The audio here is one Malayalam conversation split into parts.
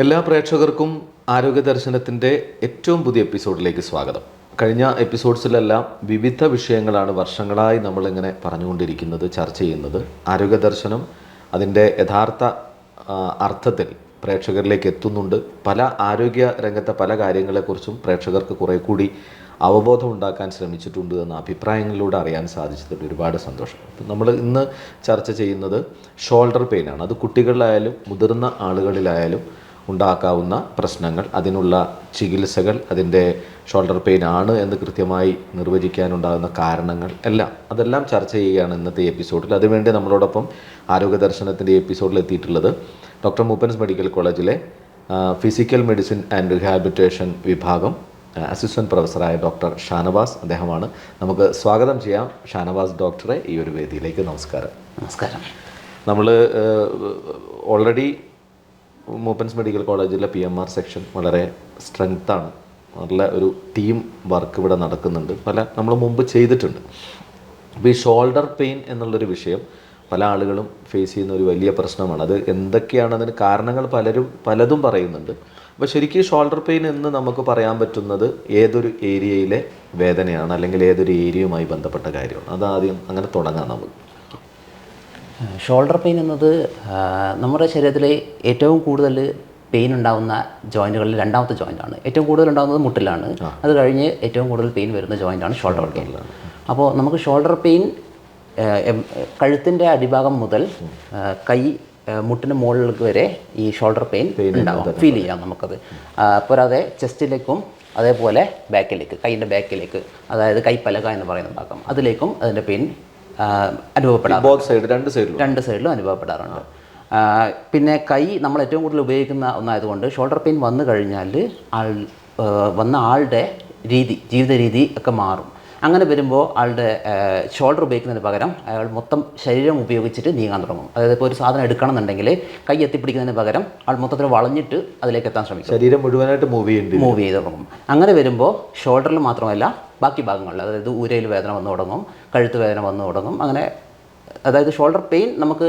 എല്ലാ പ്രേക്ഷകർക്കും ആരോഗ്യ ദർശനത്തിന്റെ ഏറ്റവും പുതിയ എപ്പിസോഡിലേക്ക് സ്വാഗതം. കഴിഞ്ഞ എപ്പിസോഡ്സിലെല്ലാം വിവിധ വിഷയങ്ങളാണ് വർഷങ്ങളായി നമ്മളിങ്ങനെ പറഞ്ഞുകൊണ്ടിരിക്കുന്നത് ചർച്ച ചെയ്യുന്നത്. ആരോഗ്യ ദർശനം അതിന്റെ യഥാർത്ഥ അർത്ഥത്തിൽ പ്രേക്ഷകരിലേക്ക് എത്തുന്നുണ്ട്. പല ആരോഗ്യ രംഗത്തെ പല കാര്യങ്ങളെക്കുറിച്ചും പ്രേക്ഷകർക്ക് കുറെ കൂടി അവബോധം ഉണ്ടാക്കാൻ ശ്രമിച്ചിട്ടുണ്ട് എന്ന അഭിപ്രായങ്ങളിലൂടെ അറിയാൻ സാധിച്ചതിൽ ഒരുപാട് സന്തോഷം. അപ്പം നമ്മൾ ഇന്ന് ചർച്ച ചെയ്യുന്നത് ഷോൾഡർ പെയിനാണ് അത് കുട്ടികളിലായാലും മുതിർന്ന ആളുകളിലായാലും ഉണ്ടാക്കാവുന്ന പ്രശ്നങ്ങൾ അതിനുള്ള ചികിത്സകൾ അതിന്റെ ഷോൾഡർ പെയിൻ ആണ് എന്ന് കൃത്യമായി നിർവചിക്കാനുണ്ടാകുന്ന കാരണങ്ങൾ എല്ലാം. അതെല്ലാം ചർച്ച ചെയ്യുകയാണ് ഇന്നത്തെ എപ്പിസോഡിൽ അതിനുവേണ്ടി നമ്മളോടൊപ്പം ആരോഗ്യ ദർശനത്തിന്റെ എപ്പിസോഡിൽ എത്തിയിട്ടുള്ളത് ഡോക്ടർ മൂപ്പൻസ് മെഡിക്കൽ കോളേജിലെ ഫിസിക്കൽ മെഡിസിൻ ആൻഡ് റിഹാബിറ്റേഷൻ വിഭാഗം അസിസ്റ്റന്റ് പ്രൊഫസറായ ഡോക്ടർ ഷാനവാസ് അദ്ദേഹമാണ്. നമുക്ക് സ്വാഗതം ചെയ്യാം ഷാനവാസ് ഡോക്ടറെ ഈ ഒരു വേദിയിലേക്ക്. നമസ്കാരം. നമസ്കാരം. നമ്മൾ ഓൾറെഡി മൂപ്പൻസ് മെഡിക്കൽ കോളേജിലെ പി എം ആർ സെക്ഷൻ വളരെ സ്ട്രെങ്ത്താണ് നല്ല ഒരു ടീം വർക്ക് ഇവിടെ നടക്കുന്നുണ്ട്. പല നമ്മൾ മുമ്പ് ചെയ്തിട്ടുണ്ട്. അപ്പോൾ ഈ ഷോൾഡർ പെയിൻ എന്നുള്ളൊരു വിഷയം പല ആളുകളും ഫേസ് ചെയ്യുന്ന ഒരു വലിയ പ്രശ്നമാണ്. അത് എന്തൊക്കെയാണ് അതിന് കാരണങ്ങൾ പലരും പലതും പറയുന്നുണ്ട്. അപ്പോൾ ശരിക്കും ഷോൾഡർ പെയിൻ എന്ന് നമുക്ക് പറയാൻ പറ്റുന്നത് ഏതൊരു ഏരിയയിലെ വേദനയാണ് അല്ലെങ്കിൽ ഏതൊരു ഏരിയയുമായി ബന്ധപ്പെട്ട കാര്യമാണ്. അതാദ്യം അങ്ങനെ തുടങ്ങാം നമുക്ക്. ഷോൾഡർ പെയിൻ എന്നത് നമ്മുടെ ശരീരത്തിലെ ഏറ്റവും കൂടുതൽ പെയിൻ ഉണ്ടാകുന്ന ജോയിന്റുകളിൽ രണ്ടാമത്തെ ജോയിന്റാണ് ഏറ്റവും കൂടുതൽ ഉണ്ടാകുന്നത് മുട്ടിലാണ്. അത് കഴിഞ്ഞ് ഏറ്റവും കൂടുതൽ പെയിൻ വരുന്ന ജോയിന്റാണ് ഷോൾഡർ പെയിൻ അപ്പോൾ നമുക്ക് ഷോൾഡർ പെയിൻ കഴുത്തിന്റെ അടിഭാഗം മുതൽ കൈ മുട്ടിന് മുകളിലേക്ക് വരെ ഈ ഷോൾഡർ പെയിൻ ഉണ്ടാവും. ഫീൽ ചെയ്യാം നമുക്കത്. പോരാതെ ചെസ്റ്റിലേക്കും അതേപോലെ ബാക്കിലേക്ക് കൈയിന്റെ ബാക്കിലേക്ക് അതായത് കൈപ്പലക എന്ന് പറയുന്ന ഭാഗം അതിലേക്കും അതിന്റെ പെയിൻ അനുഭവപ്പെടാം ബോത്ത് സൈഡ് രണ്ട് സൈഡിലും രണ്ട് സൈഡിലും അനുഭവപ്പെടാറുണ്ട്. പിന്നെ കൈ നമ്മൾ ഏറ്റവും കൂടുതൽ ഉപയോഗിക്കുന്ന ഒന്നായതുകൊണ്ട് ഷോൾഡർ പെയിൻ വന്നു കഴിഞ്ഞാൽ ആൾ വന്ന ആളുടെ രീതി ജീവിത രീതി ഒക്കെ മാറും. അങ്ങനെ വരുമ്പോൾ ആളുടെ ഷോൾഡർ ഉപയോഗിക്കുന്നതിന് പകരം അയാൾ മൊത്തം ശരീരം ഉപയോഗിച്ചിട്ട് നീങ്ങാൻ തുടങ്ങും. അതായത് ഇപ്പോൾ ഒരു സാധനം എടുക്കണം എന്നുണ്ടെങ്കിൽ കൈ എത്തിപ്പിടിക്കുന്നതിന് പകരം ആൾ മൊത്തത്തിൽ വളഞ്ഞിട്ട് അതിലേക്ക് എത്താൻ ശ്രമിക്കും. ശരീരം മുഴുവനായിട്ട് മൂവ് ചെയ്യുന്നുണ്ട് മൂവ് ചെയ്ത് തുടങ്ങും. അങ്ങനെ വരുമ്പോൾ ഷോൾഡറിൽ മാത്രമല്ല ബാക്കി ഭാഗങ്ങളിൽ അതായത് ഊരയിൽ വേദന വന്നു തുടങ്ങും കഴുത്ത് വേദന വന്നു തുടങ്ങും അങ്ങനെ അതായത് ഷോൾഡർ പെയിൻ നമുക്ക്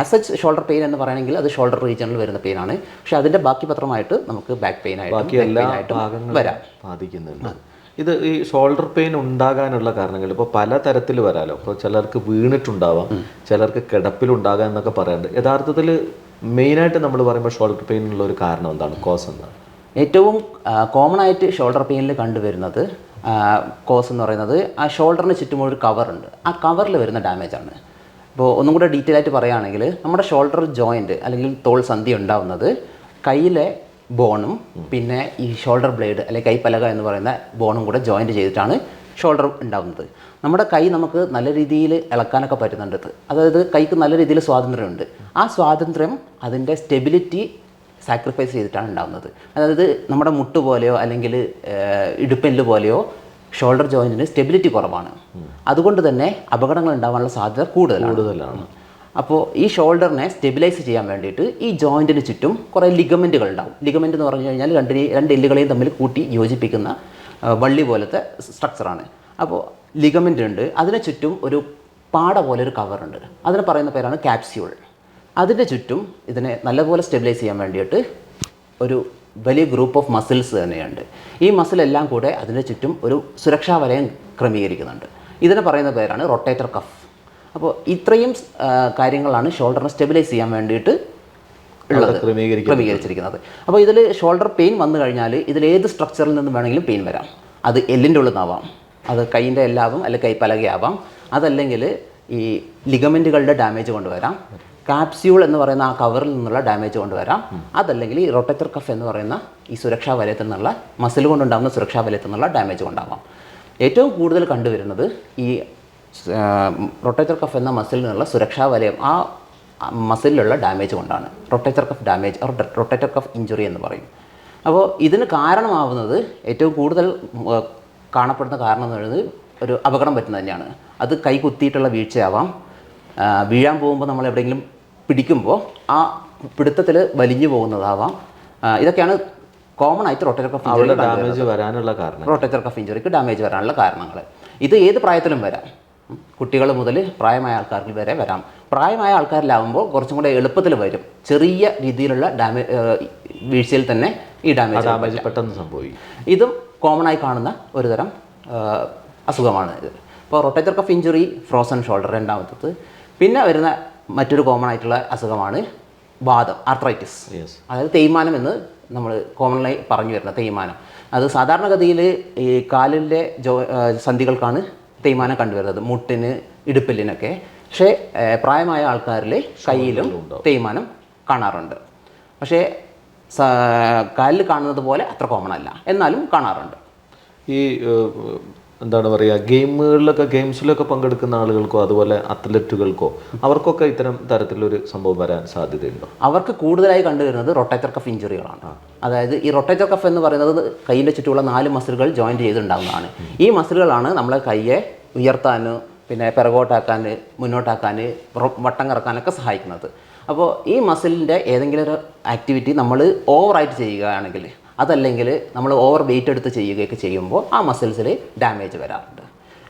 ആസ് സച്ച് ഷോൾഡർ പെയിൻ എന്ന് പറയുകയാണെങ്കിൽ അത് ഷോൾഡർ റീജിയണിൽ വരുന്ന പെയിൻ ആണ്. പക്ഷേ അതിന്റെ ബാക്കി പത്രമായിട്ട് നമുക്ക് ബാക്ക് പെയിൻ ആയിട്ട് വരാം. ബാധിക്കുന്നുണ്ട്. ഇത് ഈ ഷോൾഡർ പെയിൻ ഉണ്ടാകാനുള്ള കാരണങ്ങൾ ഇപ്പോൾ പല തരത്തിൽ വരാലോ. ഇപ്പോൾ ചിലർക്ക് വീണിട്ടുണ്ടാവാം ചിലർക്ക് കിടപ്പിലുണ്ടാകാം എന്നൊക്കെ പറയാറുണ്ട്. യഥാർത്ഥത്തിൽ മെയിനായിട്ട് നമ്മൾ പറയുമ്പോൾ ഷോൾഡർ പെയിനുള്ള ഒരു കാരണം എന്താണ്? കോസ് എന്താണ്? ഏറ്റവും കോമൺ ആയിട്ട് ഷോൾഡർ പെയിനിൽ കണ്ടുവരുന്നത് കോസ് എന്ന് പറയുന്നത് ആ ഷോൾഡറിന് ചുറ്റും ഒരു കവറുണ്ട് ആ കവറിൽ വരുന്ന ഡാമേജാണ് ഇപ്പോൾ ഒന്നും കൂടെ ഡീറ്റെയിൽ ആയിട്ട് പറയുകയാണെങ്കിൽ നമ്മുടെ ഷോൾഡർ ജോയിന്റ് അല്ലെങ്കിൽ തോൾ സന്ധി ഉണ്ടാവുന്നത് കയ്യിലെ ബോണും പിന്നെ ഈ ഷോൾഡർ ബ്ലേഡ് അല്ലെങ്കിൽ കൈപ്പലക എന്ന് പറയുന്ന ബോണും കൂടെ ജോയിന്റ് ചെയ്തിട്ടാണ് ഷോൾഡർ ഉണ്ടാകുന്നത് നമ്മുടെ കൈ നമുക്ക് നല്ല രീതിയിൽ ഇളക്കാനൊക്കെ പറ്റുന്നുണ്ട്. അതായത് കൈക്ക് നല്ല രീതിയിൽ സ്വാതന്ത്ര്യമുണ്ട്. ആ സ്വാതന്ത്ര്യം അതിന്റെ സ്റ്റെബിലിറ്റി സാക്രിഫൈസ് ചെയ്തിട്ടാണ് ഉണ്ടാകുന്നത് അതായത് നമ്മുടെ മുട്ട് പോലെയോ അല്ലെങ്കിൽ ഇടുപ്പെല്ല് പോലെയോ ഷോൾഡർ ജോയിന്റിന് സ്റ്റെബിലിറ്റി കുറവാണ്. അതുകൊണ്ട് തന്നെ അപകടങ്ങൾ ഉണ്ടാകാനുള്ള സാധ്യത കൂടുതലാണ്. കൂടുതലാണ്. അപ്പോൾ ഈ ഷോൾഡറിനെ സ്റ്റെബിലൈസ് ചെയ്യാൻ വേണ്ടിയിട്ട് ഈ ജോയിന്റിന് ചുറ്റും കുറേ ലിഗമെന്റുകൾ ഉണ്ടാവും. ലിഗമെന്റ് എന്ന് പറഞ്ഞു കഴിഞ്ഞാൽ രണ്ട് രണ്ട് എല്ലുകളെയും തമ്മിൽ കൂട്ടി യോജിപ്പിക്കുന്ന വള്ളി പോലത്തെ സ്ട്രക്ചറാണ് അപ്പോൾ ലിഗമെന്റ് ഉണ്ട്. അതിനെ ചുറ്റും ഒരു പാട പോലെ ഒരു കവറുണ്ട് അതിന് പറയുന്ന പേരാണ് ക്യാപ്സ്യൂൾ അതിന്റെ ചുറ്റും ഇതിനെ നല്ലപോലെ സ്റ്റെബിലൈസ് ചെയ്യാൻ വേണ്ടിയിട്ട് ഒരു വലിയ ഗ്രൂപ്പ് ഓഫ് മസിൽസ് തന്നെയുണ്ട്. ഈ മസിലെല്ലാം കൂടെ അതിന്റെ ചുറ്റും ഒരു സുരക്ഷാ വലയം ക്രമീകരിക്കുന്നുണ്ട്. ഇതിനെ പറയുന്ന പേരാണ് റൊട്ടേറ്റർ കഫ്. അപ്പോൾ ഇത്രയും കാര്യങ്ങളാണ് ഷോൾഡറിനെ സ്റ്റെബിലൈസ് ചെയ്യാൻ വേണ്ടിയിട്ട് ഉള്ളത്. ക്രമീകരിച്ചിരിക്കുന്നത്. അപ്പോൾ ഇതിൽ ഷോൾഡർ പെയിൻ വന്നു കഴിഞ്ഞാൽ ഇതിൽ ഏത് സ്ട്രക്ചറിൽ നിന്നും വേണമെങ്കിലും പെയിൻ വരാം. അത് എല്ലിന്റെ ഉള്ളിൽ നിന്നാവാം അത് കൈയിന്റെ എല്ലാവും അല്ലെങ്കിൽ കൈപ്പലകയാവാം അതല്ലെങ്കിൽ ഈ ലിഗമെന്റുകളുടെ ഡാമേജ് കൊണ്ടുവരാം കാപ്സ്യൂൾ എന്ന് പറയുന്ന ആ കവറിൽ നിന്നുള്ള ഡാമേജ് കൊണ്ടുവരാം. അതല്ലെങ്കിൽ ഈ റൊട്ടേറ്റർ കഫ് എന്ന് പറയുന്ന ഈ സുരക്ഷാ വലയത്തിൽ നിന്നുള്ള മസിൽ കൊണ്ടുണ്ടാകുന്ന സുരക്ഷാ വലയത്തിൽ നിന്നുള്ള ഡാമേജ് കൊണ്ടാവാം. ഏറ്റവും കൂടുതൽ കണ്ടുവരുന്നത് ഈ റൊട്ടേറ്റർ കഫ് എന്ന മസിലിൽ നിന്നുള്ള സുരക്ഷാ വലയം ആ മസിലിലുള്ള ഡാമേജ് കൊണ്ടാണ്. Rotator cuff damage rotator cuff injury എന്ന് പറയും. അപ്പോൾ ഇതിന് കാരണമാവുന്നത് ഏറ്റവും കൂടുതൽ കാണപ്പെടുന്ന കാരണം എന്ന് പറയുന്നത് ഒരു അപകടം പറ്റുന്നത് തന്നെയാണ്. അത് കൈ കുത്തിയിട്ടുള്ള വീഴ്ചയാവാം. വീഴാൻ പോകുമ്പോൾ നമ്മൾ എവിടെയെങ്കിലും പിടിക്കുമ്പോൾ ആ പിടുത്തത്തിൽ വലിഞ്ഞു പോകുന്നതാവാം. ഇതൊക്കെയാണ് കോമൺ ആയിട്ട് റൊട്ടേറ്റർ കഫ് ഇഞ്ചുറി ഡാമേജ് വരാനുള്ള കാരണം. റൊട്ടേറ്റർ കഫ് ഇഞ്ചുറിക്ക് ഡാമേജ് വരാനുള്ള കാരണങ്ങൾ ഇത് ഏത് പ്രായത്തിലും വരാം. കുട്ടികൾ മുതൽ പ്രായമായ ആൾക്കാർക്ക് വരെ വരാം. പ്രായമായ ആൾക്കാരിലാവുമ്പോൾ കുറച്ചും കൂടെ എളുപ്പത്തിൽ വരും. ചെറിയ രീതിയിലുള്ള ഡാമേജ് വീഴ്ചയിൽ തന്നെ ഈ ഡാമേജ് ഡാമേജ് പെട്ടെന്ന് സംഭവിക്കും. ഇതും കോമൺ ആയി കാണുന്ന ഒരു തരം അസുഖമാണ് ഇത്. ഇപ്പോൾ rotator cuff injury frozen shoulder രണ്ടാമത്തത്. പിന്നെ വരുന്ന മറ്റൊരു കോമൺ ആയിട്ടുള്ള അസുഖമാണ് വാദം ആർത്രൈറ്റിസ് അതായത് തേയ്മാനം എന്ന് നമ്മൾ കോമൺലി പറഞ്ഞു വരുന്ന തേയ്മാനം. അത് സാധാരണഗതിയിൽ ഈ കാലിന്റെ ജോ സന്ധികൾക്കാണ് തേയ്മാനം കണ്ടുവരുന്നത്. മുട്ടിന് ഇടുപ്പിലിനൊക്കെ. പക്ഷേ പ്രായമായ ആൾക്കാരിൽ കയ്യിലും തേയ്മാനം കാണാറുണ്ട്. പക്ഷേ കാലിൽ കാണുന്നത് പോലെ അത്ര കോമൺ അല്ല. എന്നാലും കാണാറുണ്ട്. ഈ എന്താണ് പറയുക ഗെയിമുകളിലൊക്കെ ഗെയിംസിലൊക്കെ പങ്കെടുക്കുന്ന ആളുകൾക്കോ അതുപോലെ അത്ലറ്റുകൾക്കോ അവർക്കൊക്കെ ഇത്തരം തരത്തിലൊരു സംഭവം വരാൻ സാധ്യതയുണ്ടോ? അവർക്ക് കൂടുതലായി കണ്ടുവരുന്നത് റൊട്ടേറ്റർ കഫ് ഇഞ്ചുറികളാണ്. അതായത് ഈ റൊട്ടേറ്റർ കഫ് എന്ന് പറയുന്നത് കൈയിന്റെ ചുറ്റുമുള്ള നാല് മസിലുകൾ ജോയിന്റ് ചെയ്തുണ്ടാകുന്നതാണ് ഈ മസിലുകളാണ് നമ്മളെ കൈയെ ഉയർത്താൻ പിന്നെ പിറകോട്ടാക്കാൻ മുന്നോട്ടാക്കാൻ വട്ടം കറക്കാനൊക്കെ സഹായിക്കുന്നത്. അപ്പോൾ ഈ മസിലിന്റെ ഏതെങ്കിലും ഒരു ആക്ടിവിറ്റി നമ്മൾ ഓവറായിട്ട് ചെയ്യുകയാണെങ്കിൽ അതല്ലെങ്കിൽ നമ്മൾ ഓവർ വെയിറ്റ് എടുത്ത് ചെയ്യുകയൊക്കെ ചെയ്യുമ്പോൾ ആ മസിൽസിൽ ഡാമേജ് വരാറുണ്ട്.